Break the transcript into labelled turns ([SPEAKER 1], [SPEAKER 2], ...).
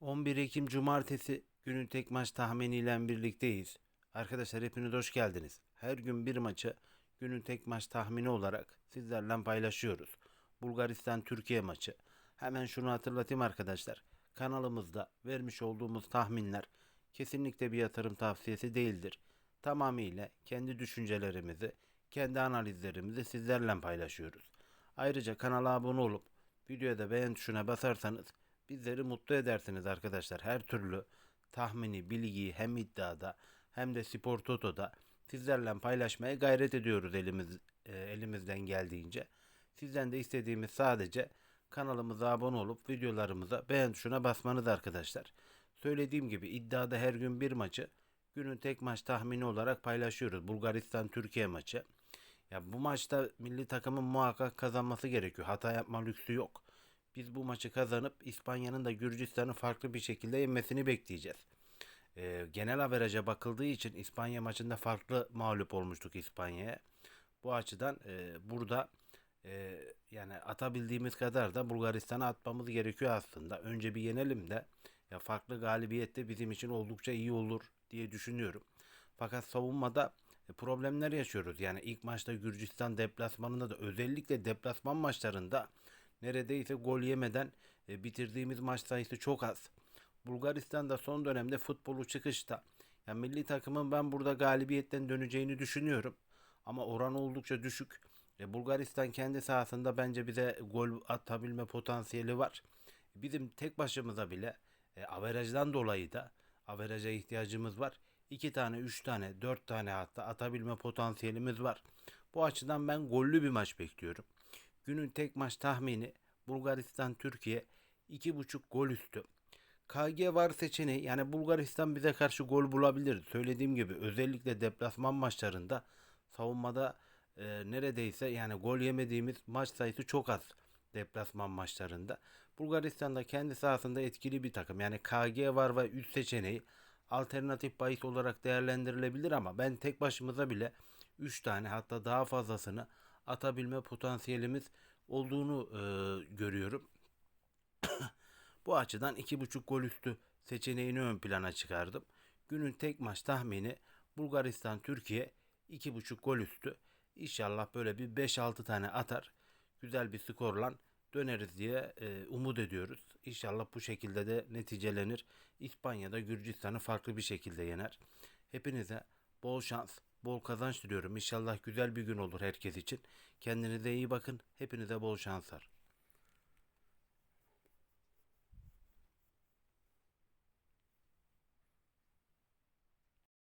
[SPEAKER 1] 11 Ekim Cumartesi günün tek maç tahminiyle birlikteyiz. Arkadaşlar hepiniz hoş geldiniz. Her gün bir maçı günün tek maç tahmini olarak sizlerle paylaşıyoruz. Bulgaristan Türkiye maçı. Hemen şunu hatırlatayım arkadaşlar. Kanalımızda vermiş olduğumuz tahminler kesinlikle bir yatırım tavsiyesi değildir. Tamamıyla kendi düşüncelerimizi, kendi analizlerimizi sizlerle paylaşıyoruz. Ayrıca kanala abone olup videoya da beğen tuşuna basarsanız bizleri mutlu edersiniz arkadaşlar. Her türlü tahmini, bilgiyi hem iddiada hem de spor totoda sizlerle paylaşmaya gayret ediyoruz elimiz e, elimizden geldiğince. Sizden de istediğimiz sadece kanalımıza abone olup videolarımıza beğen tuşuna basmanız arkadaşlar. Söylediğim gibi iddiada her gün bir maçı günün tek maç tahmini olarak paylaşıyoruz. Bulgaristan Türkiye maçı. Ya bu maçta milli takımın muhakkak kazanması gerekiyor. Hata yapma lüksü yok. Biz bu maçı kazanıp İspanya'nın da Gürcistan'ı farklı bir şekilde yenmesini bekleyeceğiz. Ee, genel averaja bakıldığı için İspanya maçında farklı mağlup olmuştuk İspanya'ya. Bu açıdan e, burada e, yani atabildiğimiz kadar da Bulgaristan'a atmamız gerekiyor aslında. Önce bir yenelim de ya farklı galibiyet de bizim için oldukça iyi olur diye düşünüyorum. Fakat savunmada e, problemler yaşıyoruz. Yani ilk maçta Gürcistan deplasmanında da özellikle deplasman maçlarında neredeyse gol yemeden e, bitirdiğimiz maç sayısı çok az. Bulgaristan da son dönemde futbolu çıkışta. Yani milli takımın ben burada galibiyetten döneceğini düşünüyorum. Ama oran oldukça düşük. E, Bulgaristan kendi sahasında bence bize gol atabilme potansiyeli var. Bizim tek başımıza bile e, averajdan dolayı da averaja ihtiyacımız var. 2 tane, 3 tane, 4 tane hatta atabilme potansiyelimiz var. Bu açıdan ben gollü bir maç bekliyorum. Günün tek maç tahmini Bulgaristan Türkiye 2.5 gol üstü. KG var seçeneği yani Bulgaristan bize karşı gol bulabilir. Söylediğim gibi özellikle deplasman maçlarında savunmada e, neredeyse yani gol yemediğimiz maç sayısı çok az deplasman maçlarında. Bulgaristan da kendi sahasında etkili bir takım. Yani KG var ve üst seçeneği alternatif bahis olarak değerlendirilebilir ama ben tek başımıza bile 3 tane hatta daha fazlasını atabilme potansiyelimiz olduğunu e, görüyorum. Bu açıdan 2.5 gol üstü seçeneğini ön plana çıkardım. Günün tek maç tahmini Bulgaristan Türkiye 2.5 gol üstü. İnşallah böyle bir 5-6 tane atar. Güzel bir skorla döneriz diye e, umut ediyoruz. İnşallah bu şekilde de neticelenir. İspanya'da Gürcistan'ı farklı bir şekilde yener. Hepinize bol şans, bol kazanç diliyorum. İnşallah güzel bir gün olur herkes için. Kendinize iyi bakın. Hepinize bol şanslar.